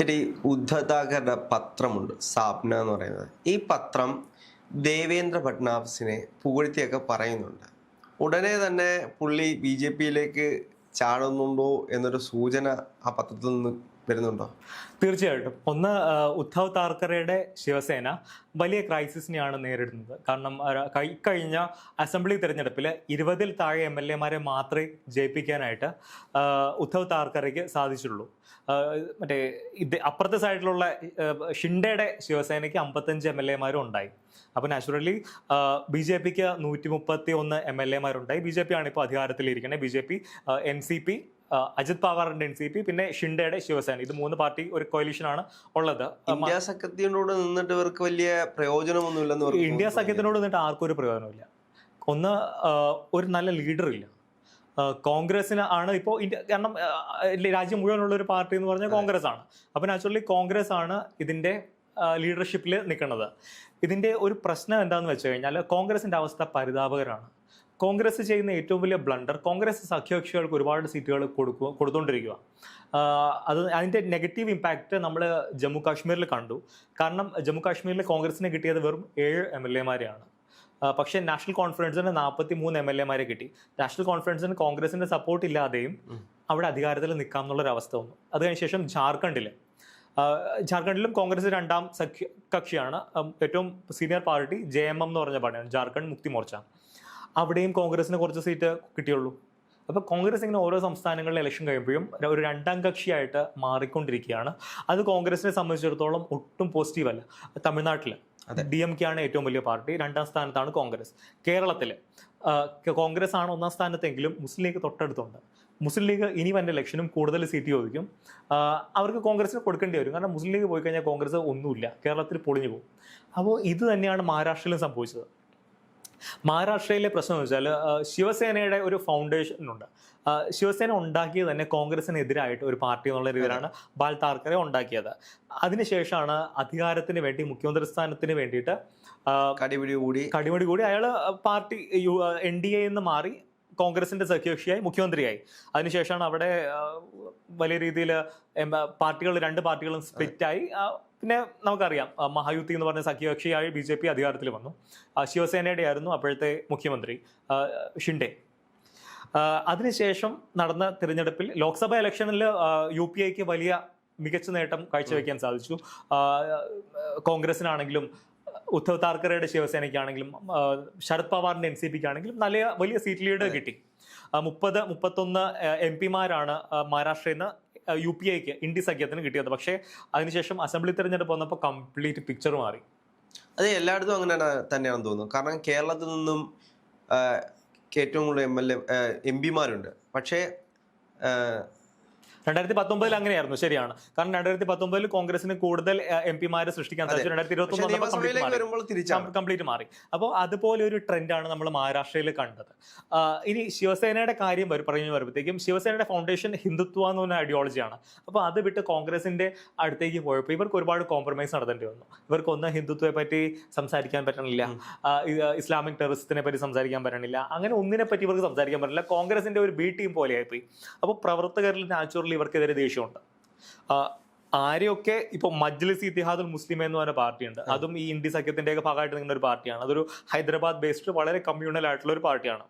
ശരി ഉദ്ധതാകരുടെ പത്രമുണ്ട്. സാപ്ന എന്ന് പറയുന്നത്. ഈ പത്രം ദേവേന്ദ്ര ഫട്നാവിസിനെ പുകഴ്ത്തിയൊക്കെ പറയുന്നുണ്ട്. ഉടനെ തന്നെ പുള്ളി ബി ജെ പിയിലേക്ക് ചാടുന്നുണ്ടോ എന്നൊരു സൂചന ആ പത്രത്തിൽ നിന്ന് വരുന്നുണ്ടോ? തീർച്ചയായിട്ടും. ഒന്ന് ഉദ്ധവ് താർക്കറയുടെ ശിവസേന വലിയ ക്രൈസിസിനെയാണ് നേരിടുന്നത്. കാരണം ആ, കഴി- ഇക്കഴിഞ്ഞ അസംബ്ലി തിരഞ്ഞെടുപ്പിൽ ഇരുപതിൽ താഴെ എം എൽ എമാരെ മാത്രമേ ജയിപ്പിക്കാനായിട്ട് ഉദ്ധവ് താർക്കറയ്ക്ക് സാധിച്ചുള്ളൂ. മറ്റേ ഇത് അപ്പുറത്തെ സൈഡിലുള്ള ഷിൻഡയുടെ ശിവസേനയ്ക്ക് അമ്പത്തഞ്ച് എം എൽ എമാരും ഉണ്ടായി. അപ്പോൾ നാച്ചുറലി ബി ജെ പിക്ക് നൂറ്റി മുപ്പത്തി ഒന്ന് എം എൽ എമാരുണ്ടായി. ബി ജെ പി ആണ് ഇപ്പോൾ അധികാരത്തിലിരിക്കുന്നത് B J P N C P Ajit പവാറിന്റെ N C P പിന്നെ ഷിൻഡയുടെ ശിവസേന. ഇത് മൂന്ന് പാർട്ടി ഒരു ആണ് ഉള്ളത്. ഇന്ത്യ സഖ്യത്തിനോട് നിന്നിട്ട് ഇവർക്ക് വലിയ പ്രയോജനമൊന്നുമില്ലെന്ന് ഇന്ത്യ. സഖ്യത്തിനോട് നിന്നിട്ട് ആർക്കും ഒരു പ്രയോജനമില്ല ഒന്ന് ഒരു നല്ല ലീഡർ ഇല്ല. കോൺഗ്രസിന് ആണ് ഇപ്പോൾ ഇന്ത്യ കാരണം രാജ്യം മുഴുവനുള്ള ഒരു പാർട്ടി എന്ന് പറഞ്ഞാൽ കോൺഗ്രസ് ആണ്. അപ്പം നാച്ചുറലി കോൺഗ്രസ് ആണ് ഇതിന്റെ ലീഡർഷിപ്പിൽ നിൽക്കുന്നത്. ഇതിന്റെ ഒരു പ്രശ്നം എന്താണെന്ന് വെച്ച് കഴിഞ്ഞാൽ കോൺഗ്രസിന്റെ അവസ്ഥ പരിതാപകരമാണ്. കോൺഗ്രസ് ചെയ്യുന്ന ഏറ്റവും വലിയ ബ്ലണ്ടർ കോൺഗ്രസ് സഖ്യകക്ഷികൾക്ക് ഒരുപാട് സീറ്റുകൾ കൊടുക്കുക കൊടുത്തുകൊണ്ടിരിക്കുക അത് അതിന്റെ നെഗറ്റീവ് ഇമ്പാക്റ്റ് നമ്മൾ ജമ്മു കാശ്മീരിൽ കണ്ടു. കാരണം ജമ്മു കാശ്മീരിൽ കോൺഗ്രസിന് കിട്ടിയത് വെറും ഏഴ് എം എൽ എമാരെയാണ് പക്ഷേ നാഷണൽ കോൺഫറൻസിന് നാൽപ്പത്തി മൂന്ന് എം എൽ എമാരെ കിട്ടി. നാഷണൽ കോൺഫറൻസിന് കോൺഗ്രസിന്റെ സപ്പോർട്ട് ഇല്ലാതെയും അവിടെ അധികാരത്തിൽ നിൽക്കാം എന്നുള്ളൊരു അവസ്ഥ വന്നു. അത് കഴിഞ്ഞ ശേഷം ജാർഖണ്ഡിൽ ജാർഖണ്ഡിലും കോൺഗ്രസ് രണ്ടാം സഖ്യ കക്ഷിയാണ്. ഏറ്റവും senior party J M M എന്ന് പറഞ്ഞ പാർട്ടിയാണ്. ജാർഖണ്ഡ് മുക്തി മോർച്ച. അവിടെയും കോൺഗ്രസിന് കുറച്ച് സീറ്റ് കിട്ടിയുള്ളൂ. അപ്പോൾ കോൺഗ്രസ് ഇങ്ങനെ ഓരോ സംസ്ഥാനങ്ങളിലെ ഇലക്ഷൻ കഴിയുമ്പോഴും ഒരു രണ്ടാം കക്ഷിയായിട്ട് മാറിക്കൊണ്ടിരിക്കുകയാണ്. അത് കോൺഗ്രസിനെ സംബന്ധിച്ചിടത്തോളം ഒട്ടും പോസിറ്റീവ് അല്ല. തമിഴ്നാട്ടിൽ ഡി എം കെ ആണ് ഏറ്റവും വലിയ പാർട്ടി. രണ്ടാം സ്ഥാനത്താണ് കോൺഗ്രസ്. കേരളത്തിൽ കോൺഗ്രസ് ആണ് ഒന്നാം സ്ഥാനത്തെങ്കിലും മുസ്ലിം ലീഗ് തൊട്ടടുത്തുണ്ട്. മുസ്ലിം ലീഗ് ഇനി വന്ന ഇലക്ഷനും കൂടുതൽ സീറ്റ് ചോദിക്കും. അവർക്ക് കോൺഗ്രസിന് കൊടുക്കേണ്ടി വരും. കാരണം മുസ്ലിം ലീഗ് പോയി കഴിഞ്ഞാൽ കോൺഗ്രസ് ഒന്നുമില്ല. കേരളത്തിൽ പൊളിഞ്ഞു പോകും. അപ്പോൾ ഇത് തന്നെയാണ് മഹാരാഷ്ട്രയിലും സംഭവിച്ചത്. മഹാരാഷ്ട്രയിലെ പ്രശ്നം എന്ന് വെച്ചാൽ ശിവസേനയുടെ ഒരു ഫൗണ്ടേഷൻ ഉണ്ട്. ശിവസേന ഉണ്ടാക്കിയത് തന്നെ കോൺഗ്രസിനെതിരായിട്ട് ഒരു പാർട്ടി എന്നുള്ള രീതിയിലാണ് ബാൽ താർക്കറെ ഉണ്ടാക്കിയത്. അതിനുശേഷമാണ് അധികാരത്തിന് വേണ്ടി മുഖ്യമന്ത്രി സ്ഥാനത്തിന് വേണ്ടിയിട്ട് കടിപിടി കൂടി. കടിപിടി കൂടി അയാൾ പാർട്ടി എൻ ഡി എ എന്ന് മാറി കോൺഗ്രസിന്റെ സഖ്യകക്ഷിയായി മുഖ്യമന്ത്രിയായി. അതിനുശേഷമാണ് അവിടെ വലിയ രീതിയിൽ പാർട്ടികൾ രണ്ട് പാർട്ടികളും സ്പ്ലിറ്റായി പിന്നെ നമുക്കറിയാം മഹായുതി എന്ന് പറഞ്ഞ സഖ്യകക്ഷിയായി ബി ജെ പി അധികാരത്തിൽ വന്നു. ശിവസേനയുടെ ആയിരുന്നു അപ്പോഴത്തെ മുഖ്യമന്ത്രി ഷിൻഡെ. അതിനുശേഷം നടന്ന തിരഞ്ഞെടുപ്പിൽ ലോക്സഭാ ഇലക്ഷനിൽ യു പി ഐക്ക് വലിയ മികച്ച നേട്ടം കാഴ്ചവെക്കാൻ സാധിച്ചു. കോൺഗ്രസിനാണെങ്കിലും ഉദ്ധവ് താർക്കറയുടെ ശിവസേനയ്ക്കാണെങ്കിലും ശരത് പവാറിന്റെ എൻ സി പിക്ക് ആണെങ്കിലും നല്ല വലിയ സീറ്റ് ലീഡ് കിട്ടി. മുപ്പത് മുപ്പത്തൊന്ന് എം പിമാരാണ് മഹാരാഷ്ട്രയിൽ നിന്ന് യു പി ഐക്ക് ഇന്ത്യ സഖ്യത്തിന് കിട്ടിയത്. പക്ഷേ അതിനുശേഷം അസംബ്ലി തെരഞ്ഞെടുപ്പ് വന്നപ്പോൾ കംപ്ലീറ്റ് പിക്ചർ മാറി. അത് എല്ലായിടത്തും അങ്ങനെ തന്നെയാണെന്ന് തോന്നുന്നു. കാരണം കേരളത്തിൽ നിന്നും ഏറ്റവും കൂടുതൽ എം എൽ എ എം പിമാരുണ്ട്. പക്ഷേ രണ്ടായിരത്തി പത്തൊമ്പതിൽ അങ്ങനെയായിരുന്നു ശരിയാണ്. കാരണം രണ്ടായിരത്തി പത്തൊമ്പതിൽ കോൺഗ്രസിന് കൂടുതൽ എം പിമാരെ സൃഷ്ടിക്കാൻ സാധിച്ചു. രണ്ടായിരത്തി ഇരുപത്തി ഒന്ന് കംപ്ലീറ്റ് മാറി. അപ്പോൾ അതുപോലെ ഒരു ട്രെൻഡാണ് നമ്മൾ മഹാരാഷ്ട്രയിൽ കണ്ടത്. ഇനി ശിവസേനയുടെ കാര്യം പറഞ്ഞു വരുമ്പോഴത്തേക്കും ശിവസേനയുടെ ഫൗണ്ടേഷൻ ഹിന്ദുത്വ എന്ന് പറഞ്ഞ ഐഡിയോളജിയാണ് അപ്പോൾ അത് വിട്ട് കോൺഗ്രസിന്റെ അടുത്തേക്ക് പോയപ്പോൾ ഇവർക്ക് ഒരുപാട് കോംപ്രമൈസ് നടത്തേണ്ടി വന്നു. ഇവർക്ക് ഒന്ന് ഹിന്ദുത്വത്തെ പറ്റി സംസാരിക്കാൻ പറ്റണില്ല. ഇസ്ലാമിക് ടെററിസത്തിനെ പറ്റി സംസാരിക്കാൻ പറ്റണില്ല. അങ്ങനെ ഒന്നിനെ പറ്റി ഇവർക്ക് സംസാരിക്കാൻ പറ്റില്ല കോൺഗ്രസിന്റെ ഒരു ബി ടീം പോലെയായിപ്പോയി. അപ്പോൾ പ്രവർത്തകരിൽ നാച്ചുറലി ഇവർക്കെതിരെ ദേഷ്യമുണ്ട്. ആരെയൊക്കെ ഇപ്പോൾ മജ്ലിസ് ഇത്തിഹാദുൽ മുസ്ലിം എന്ന് പറഞ്ഞ പാർട്ടിയുണ്ട്. അതും ഈ ഇന്ത്യ സഖ്യത്തിന്റെ ഒക്കെ ഭാഗമായിട്ട് നിൽക്കുന്ന ഒരു പാർട്ടിയാണ്. അതൊരു ഹൈദരാബാദ് ബേസ്ഡ് വളരെ കമ്മ്യൂണൽ ആയിട്ടുള്ള ഒരു പാർട്ടിയാണ്.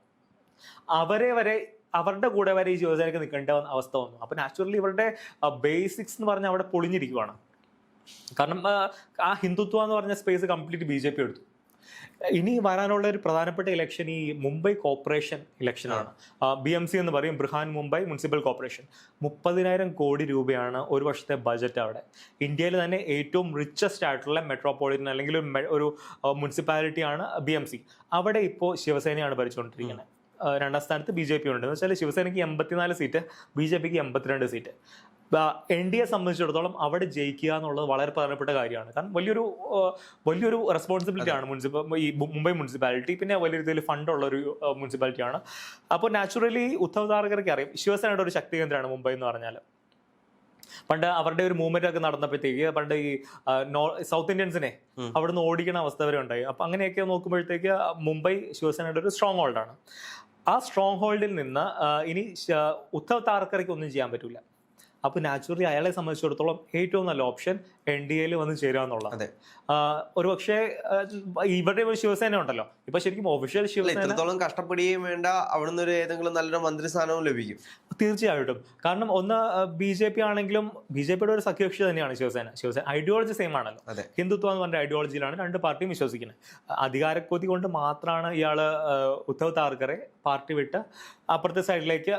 അവരെ വരെ അവരുടെ കൂടെ വരെ ഈ ശിവസേനയ്ക്ക് നിൽക്കേണ്ട അവസ്ഥ വന്നു. അപ്പൊ നാച്ചുറലി ഇവരുടെ ബേസിക്സ് എന്ന് പറഞ്ഞാൽ അവിടെ പൊളിഞ്ഞിരിക്കുവാണ്. കാരണം ആ, ആ ഹിന്ദുത്വ എന്ന് പറഞ്ഞ space complete B J P എടുത്തു. ഇനി വരാനുള്ള ഒരു പ്രധാനപ്പെട്ട ഇലക്ഷൻ ഈ മുംബൈ കോർപ്പറേഷൻ ഇലക്ഷനാണ് ബി എം സി എന്ന് പറയും ബൃഹാൻ മുംബൈ മുനിസിപ്പൽ കോർപ്പറേഷൻ മുപ്പതിനായിരം കോടി രൂപയാണ് ഒരു വർഷത്തെ ബജറ്റ് അവിടെ. ഇന്ത്യയിൽ തന്നെ ഏറ്റവും റിച്ചസ്റ്റ് ആയിട്ടുള്ള മെട്രോപൊളിറ്റൻ അല്ലെങ്കിൽ ഒരു മുനിസിപ്പാലിറ്റി ആണ് മുനിസിപ്പാലിറ്റിയാണ് ബി എം സി അവിടെ ഇപ്പോൾ ശിവസേനയാണ് ഭരിച്ചുകൊണ്ടിരിക്കുന്നത്. രണ്ടാം സ്ഥാനത്ത് ബി ജെ പി ഉണ്ട്. എന്ന് വെച്ചാൽ ശിവസേനയ്ക്ക് എൺപത്തിനാല് സീറ്റ് ബി ജെ പിക്ക് എൺപത്തിരണ്ട് സീറ്റ് എൻ ഡി എ സംബന്ധിച്ചിടത്തോളം അവിടെ ജയിക്കുക എന്നുള്ളത് വളരെ പ്രധാനപ്പെട്ട കാര്യമാണ്. കാരണം വലിയൊരു വലിയൊരു റെസ്പോൺസിബിലിറ്റി ആണ് മുനിസിപ്പൽ ഈ മുംബൈ മുനിസിപ്പാലിറ്റി. പിന്നെ വലിയ രീതിയിൽ ഫണ്ടുള്ള ഒരു മുനിസിപ്പാലിറ്റിയാണ്. അപ്പോൾ നാച്ചുറലി ഉദ്ധവ് താർക്കറയ്ക്ക് അറിയാം. ശിവസേനയുടെ ഒരു ശക്തി കേന്ദ്രമാണ് മുംബൈ എന്ന് പറഞ്ഞാൽ പണ്ട് അവരുടെ ഒരു മൂവ്മെന്റ് ഒക്കെ നടന്നപ്പോഴത്തേക്ക് പണ്ട് ഈ സൗത്ത് ഇന്ത്യൻസിനെ അവിടുന്ന് ഓടിക്കുന്ന അവസ്ഥ വരെ ഉണ്ടായി. അപ്പൊ അങ്ങനെയൊക്കെ നോക്കുമ്പോഴത്തേക്ക് മുംബൈ ശിവസേനയുടെ ഒരു സ്ട്രോങ് ഹോൾഡാണ് ആ സ്ട്രോങ് ഹോൾഡിൽ നിന്ന് ഇനി ഉദ്ധവ് താർക്കറയ്ക്ക് ഒന്നും ചെയ്യാൻ പറ്റില്ല അപ്പോൾ നാച്ചുറലി അയാളെ സംബന്ധിച്ചിടത്തോളം ഏറ്റവും നല്ല ഓപ്ഷൻ എൻ ഡി എയിൽ വന്ന് ചേരുക എന്നുള്ളത് അതെ. ഒരു പക്ഷേ ഇവിടെ ഒരു ശിവസേന ഉണ്ടല്ലോ. ഇപ്പൊ ശരിക്കും ഒഫീഷ്യൽ ശിവസേനത്തോളം ശിവസേന ഇത്രത്തോളം കഷ്ടപ്പെടുകയും വേണ്ട അവിടുന്ന് ഒരു ഏതെങ്കിലും നല്ലൊരു മന്ത്രിസ്ഥാനവും ലഭിക്കും. തീർച്ചയായിട്ടും. കാരണം ഒന്ന് ബി ജെ പി ആണെങ്കിലും ബി ജെ പിയുടെ ഒരു സഖ്യകക്ഷി തന്നെയാണ് ശിവസേന. ശിവസേന ഐഡിയോളജി സെയിം ആണല്ലോ. ഹിന്ദുത്വ എന്ന് പറഞ്ഞ ഐഡിയോളജിയിലാണ് രണ്ട് പാർട്ടിയും വിശ്വസിക്കുന്നത്. അധികാരക്കൊതി കൊണ്ട് മാത്രമാണ് ഇയാൾ ഉദ്ധവ് താർക്കറെ പാർട്ടി വിട്ട് അപ്പുറത്തെ സൈഡിലേക്ക്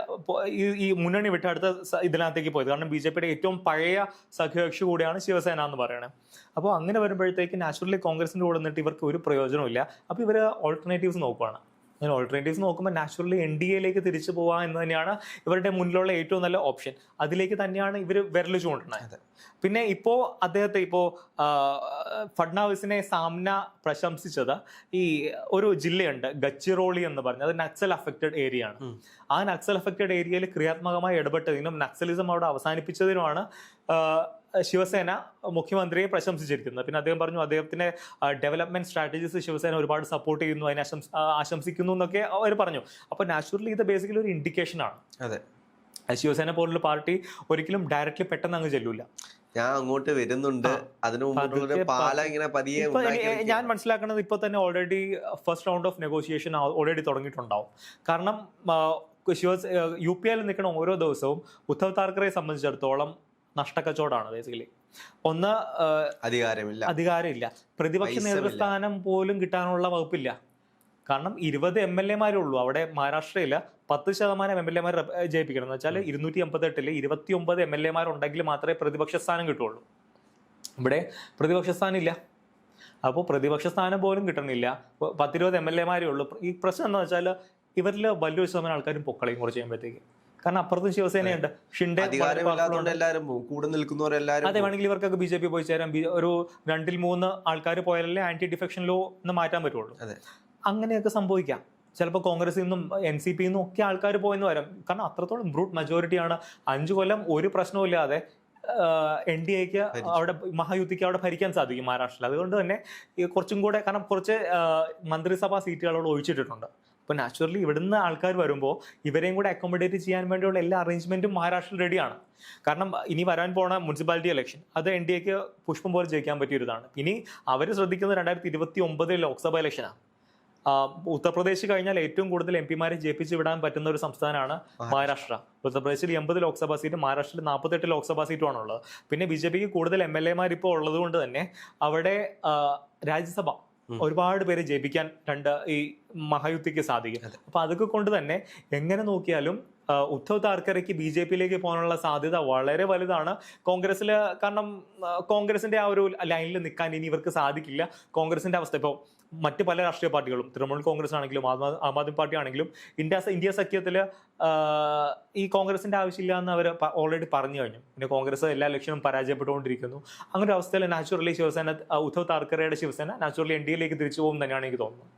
ഈ മുന്നണി വിട്ട് അടുത്ത ഇതിനകത്തേക്ക് പോയത്. കാരണം ബി ജെ പിയുടെ ഏറ്റവും പഴയ സഖ്യകക്ഷി കൂടിയാണ് ശിവസേന എന്ന് പറയുന്നത് അപ്പോൾ അങ്ങനെ വരുമ്പോഴത്തേക്ക് നാച്ചുറലി കോൺഗ്രസിന്റെ കൂടെ നിന്നിട്ട് ഇവർക്ക് ഒരു പ്രയോജനമില്ല അപ്പോൾ ഇവർ ഓൾട്ടർനേറ്റീവ്സ് നോക്കുകയാണ് അങ്ങനെ ഓൾട്ടർനേറ്റീവ്സ് നോക്കുമ്പോൾ നാച്ചുറലി എൻ ഡി എയിലേക്ക് തിരിച്ചു പോവുക എന്ന് തന്നെയാണ് ഇവരുടെ മുന്നിലുള്ള ഏറ്റവും നല്ല ഓപ്ഷൻ അതിലേക്ക് തന്നെയാണ് ഇവർ വിരൽ ചൂണ്ടുന്നത്. പിന്നെ ഇപ്പോൾ അദ്ദേഹത്തെ ഇപ്പോൾ ഫഡ്നാവിസിനെ സാമ്ന പ്രശംസിച്ചത് ഈ ഒരു ജില്ലയുണ്ട് ഗച്ചിറോളി എന്ന് പറഞ്ഞ. അത് നക്സൽ അഫക്റ്റഡ് ഏരിയ ആണ്. ആ നക്സൽ അഫക്റ്റഡ് ഏരിയയിൽ ക്രിയാത്മകമായി ഇടപെട്ടതിനും നക്സലിസം അവിടെ അവസാനിപ്പിച്ചതിനുമാണ് ശിവസേന മുഖ്യമന്ത്രിയെ പ്രശംസിച്ചിരിക്കുന്നത് പിന്നെ അദ്ദേഹം പറഞ്ഞു അദ്ദേഹത്തിന്റെ ഡെവലപ്മെന്റ് സ്ട്രാറ്റജീസ് ശിവസേന ഒരുപാട് സപ്പോർട്ട് ചെയ്യുന്നു അതിനെ ആശംസ- ആശംസിക്കുന്നു എന്നൊക്കെ അവർ പറഞ്ഞു. അപ്പോൾ നാച്ചുറലി ഇത് ബേസിക്കലി ഒരു ഇൻഡിക്കേഷൻ ആണ്. അതെ. ശിവസേന പോലുള്ള പാർട്ടി ഒരിക്കലും ഡയറക്റ്റ്ലി പെട്ടെന്ന് അങ്ങ് ചെല്ലൂല. ഞാൻ അങ്ങോട്ട് വരുന്നുണ്ട്. അതിനു പാല ഇങ്ങനെ പതിയെ. ഞാൻ മനസ്സിലാക്കുന്നത് ഇപ്പൊ തന്നെ already first round of negotiation already തുടങ്ങിയിട്ടുണ്ടാവും. കാരണം ശിവ യു പി ഐയിൽ നിൽക്കുന്ന ഓരോ ദിവസവും ഉദ്ധവ് താക്കറെ സംബന്ധിച്ചിടത്തോളം നഷ്ടക്കച്ചവടമാണ് ബേസിക്കലി ഒന്ന് അധികാരമില്ല. അധികാരമില്ല. പ്രതിപക്ഷ. നേതൃസ്ഥാനം പോലും കിട്ടാനുള്ള വകുപ്പില്ല. കാരണം ഇരുപത് എം എൽ എമാരേ ഉള്ളൂ. അവിടെ മഹാരാഷ്ട്രയിൽ പത്ത് ശതമാനം എം എൽ എമാർ ജയിപ്പിക്കണം. എന്ന് വെച്ചാൽ ഇരുന്നൂറ്റി എൺപത്തെട്ടിൽ ഇരുപത്തി ഒമ്പത് എം എൽ എമാരുണ്ടെങ്കിൽ മാത്രമേ പ്രതിപക്ഷ സ്ഥാനം കിട്ടുള്ളൂ ഇവിടെ പ്രതിപക്ഷ സ്ഥാനം ഇല്ല. അപ്പോൾ പ്രതിപക്ഷ സ്ഥാനം പോലും കിട്ടണില്ല. പത്തിരുപത് എം എൽ എമാരേ ഉള്ളൂ. ഈ പ്രശ്നം എന്താണെന്ന് വെച്ചാൽ ഇവരിൽ വലിയൊരു ശതമാനം ആൾക്കാരും പൊക്കളയും കുറച്ച് ചെയ്യുമ്പോഴത്തേക്ക് കാരണം അപ്പുറത്തും ശിവസേനയുണ്ട്. ഷിൻഡെ കൂടെ നിൽക്കുന്നവരെല്ലാരും അതെ വേണമെങ്കിൽ ഇവർക്കൊക്കെ ബി ജെ പി പോയി ചേരാം. ഒരു രണ്ടിൽ മൂന്ന് ആൾക്കാർ പോയാലല്ലേ ആന്റി ഡിഫെക്ഷൻ ലോ എന്ന് മാറ്റാൻ പറ്റുള്ളൂ. അങ്ങനെയൊക്കെ സംഭവിക്കാം. ചിലപ്പോൾ കോൺഗ്രസിൽ നിന്നും എൻ സി പിയിൽ നിന്നും ഒക്കെ ആൾക്കാർ പോയെന്ന് വരാം. കാരണം അത്രത്തോളം ബ്രൂട്ട് മെജോറിറ്റിയാണ് അഞ്ചു കൊല്ലം ഒരു പ്രശ്നവുമില്ലാതെ എൻ ഡി എക്ക്. അവിടെ മഹായുദ്ധിക്ക് അവിടെ ഭരിക്കാൻ സാധിക്കും മഹാരാഷ്ട്രയിൽ. അതുകൊണ്ട് തന്നെ കുറച്ചും കൂടെ കാരണം കുറച്ച് മന്ത്രിസഭാ സീറ്റുകൾ അവിടെ ഒഴിച്ചിട്ടിട്ടുണ്ട്. അപ്പോൾ നാച്ചുറലി ഇവിടുന്ന് ആൾക്കാർ വരുമ്പോൾ ഇവരെയും കൂടെ അക്കോമഡേറ്റ് ചെയ്യാൻ വേണ്ടിയുള്ള എല്ലാ അറേഞ്ച്മെന്റും മഹാരാഷ്ട്രയിൽ റെഡിയാണ് കാരണം ഇനി വരാൻ പോണ മുനിസിപ്പാലിറ്റി ഇലക്ഷൻ അത് എൻ ഡി എക്ക് പുഷ്പം പോലെ ജയിക്കാൻ പറ്റിയൊരിതാണ് ഇനി അവർ ശ്രദ്ധിക്കുന്നത് രണ്ടായിരത്തി ഇരുപത്തി ഒമ്പതിൽ ലോക്സഭ ഇലക്ഷനാണ് ഉത്തർപ്രദേശ് കഴിഞ്ഞാൽ ഏറ്റവും കൂടുതൽ എം പിമാരെ ജയിപ്പിച്ച് വിടാൻ പറ്റുന്ന ഒരു സംസ്ഥാനമാണ് മഹാരാഷ്ട്ര ഉത്തർപ്രദേശിൽ എൺപത് ലോക്സഭാ സീറ്റും മഹാരാഷ്ട്രയിൽ നാൽപ്പത്തെട്ട് ലോക്സഭാ സീറ്റുമാണുള്ളത്. പിന്നെ ബി ജെ പിക്ക് കൂടുതൽ എം എൽ എമാർ ഇപ്പോൾ ഉള്ളത് കൊണ്ട് തന്നെ അവിടെ രാജ്യസഭ. ഒരുപാട് പേരെ ജയിപ്പിക്കാൻ രണ്ട് ഈ മഹായുദ്ധിക്ക് സാധിക്കും. അപ്പൊ അതൊക്കെ കൊണ്ട് തന്നെ എങ്ങനെ നോക്കിയാലും ഉദ്ധവ് താർക്കരയ്ക്ക് ബി ജെ പിയിലേക്ക് പോകാനുള്ള സാധ്യത വളരെ വലുതാണ്. കോൺഗ്രസ്സിൽ കാരണം കോൺഗ്രസിന്റെ ആ ഒരു ലൈനിൽ നിൽക്കാൻ ഇനി ഇവർക്ക് സാധിക്കില്ല. കോൺഗ്രസിന്റെ അവസ്ഥ ഇപ്പോൾ മറ്റ് പല രാഷ്ട്രീയ പാർട്ടികളും തൃണമൂൽ കോൺഗ്രസ് ആണെങ്കിലും ആം ആദ്മി പാർട്ടി ആണെങ്കിലും ഇന്ത്യ ഇന്ത്യ സഖ്യത്തിൽ ഈ കോൺഗ്രസിന്റെ ആവശ്യമില്ല എന്ന് അവർ ഓൾറെഡി പറഞ്ഞു കഴിഞ്ഞു. പിന്നെ കോൺഗ്രസ് എല്ലാ ഇലക്ഷനും പരാജയപ്പെട്ടുകൊണ്ടിരിക്കുന്നു. അങ്ങനെ ഒരു അവസ്ഥയിൽ നാച്ചുറലി ശിവസേന ഉദ്ധവ് താർക്കറയുടെ ശിവസേന നാച്ചുറലി എൻ ഡി എയിലേക്ക് തിരിച്ചു പോകും തന്നെയാണ് എനിക്ക് തോന്നുന്നത്.